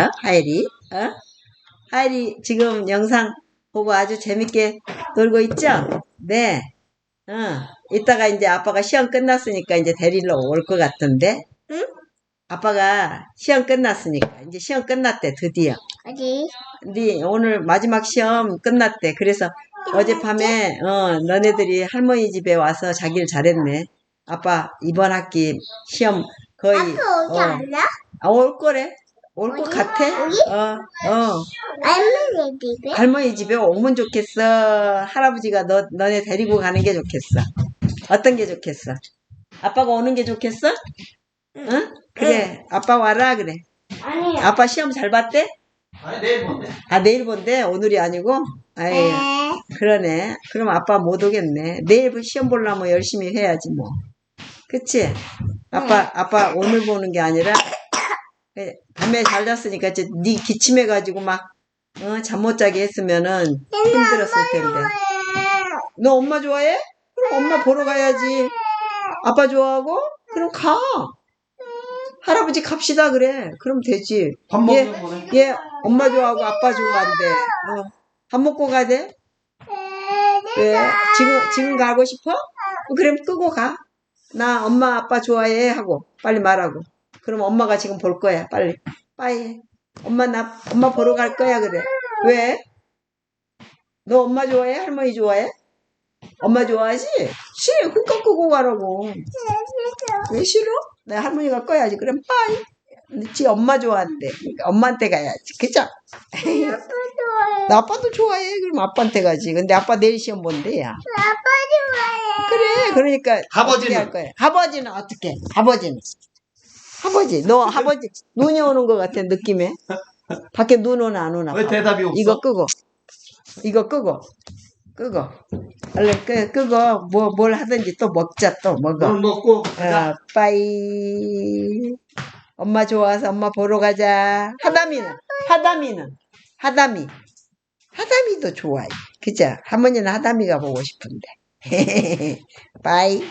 어? 하일이, 어? 하일이 지금 영상 보고 아주 재밌게 놀고 있죠? 네. 어, 이따가 이제 아빠가 시험 끝났으니까 이제 데리러 올 것 같은데, 응? 아빠가 시험 끝났으니까, 이제 시험 끝났대, 드디어. 어디? 근데 오늘 마지막 시험 끝났대. 그래서 어젯밤에, 어, 너네들이 할머니 집에 와서 자기를 잘했네. 아빠, 이번 학기 시험 거의, 아빠 오지 어, 않나? 아, 올 거래. 올 것? 같아? 어, 어. 할머니 집에? 할머니 집에 오면 좋겠어. 할아버지가 너, 너네 데리고 가는 게 좋겠어. 어떤 게 좋겠어? 아빠가 오는 게 좋겠어? 응? 그래. 아빠 와라, 그래. 아니요. 아빠 시험 잘 봤대? 아니 내일 본대. 아, 내일 본대? 오늘이 아니고? 아이, 네. 그러네. 그럼 아빠 못 오겠네. 내일 시험 보려면 열심히 해야지, 뭐. 그치? 아빠, 아빠 오늘 보는 게 아니라, 예, 밤에 잘 잤으니까 이제 네 기침해가지고 막, 어, 잠못 자게 했으면은 힘들었을 텐데. 너 엄마 좋아해? 그럼 엄마 보러 가야지. 아빠 좋아하고? 그럼 가. 할아버지 갑시다 그래. 그럼 되지. 밥 보내. 얘 엄마 좋아하고 아빠 좋아한대. 어. 밥 먹고 가대? 왜? 지금, 지금 가고 싶어? 어, 그럼 끄고 가. 나 엄마 아빠 좋아해 하고 빨리 말하고. 그럼 엄마가 지금 볼 거야. 빨리. 빠이. 엄마 나 엄마 보러 갈 거야 그래. 왜? 너 엄마 좋아해? 할머니 좋아해? 엄마 좋아하지? 싫어. 그니까 끄고 가라고. 왜 싫어? 내 할머니 갈 거야지. 그럼 빠이. 근데 지 엄마 좋아한대. 그러니까 엄마한테 가야지. 그죠? 나 아빠도 좋아해. 그럼 아빠한테 가지. 근데 아빠 내일 시험 본대, 야. 아빠 좋아해. 그래. 그러니까. 아버지는? 어떻게 할 거야? 아버지는 어떻게? 아버지는? 아버지. 너 아버지 눈이 오는 것 같아, 느낌에. 밖에 눈 오나 안 오나. 왜. 대답이 없어? 이거 끄고. 이거 끄고. 끄고. 얼른 끄, 끄고. 뭐, 뭘 하든지 또 먹자, 또 먹어. 오늘 먹고 가자. 어, 빠이. 엄마 좋아서 엄마 보러 가자. 하담이는? 하담이는? 하담이. 하담이도 좋아해. 그죠? 할머니는 하담이가 보고 싶은데. 빠이.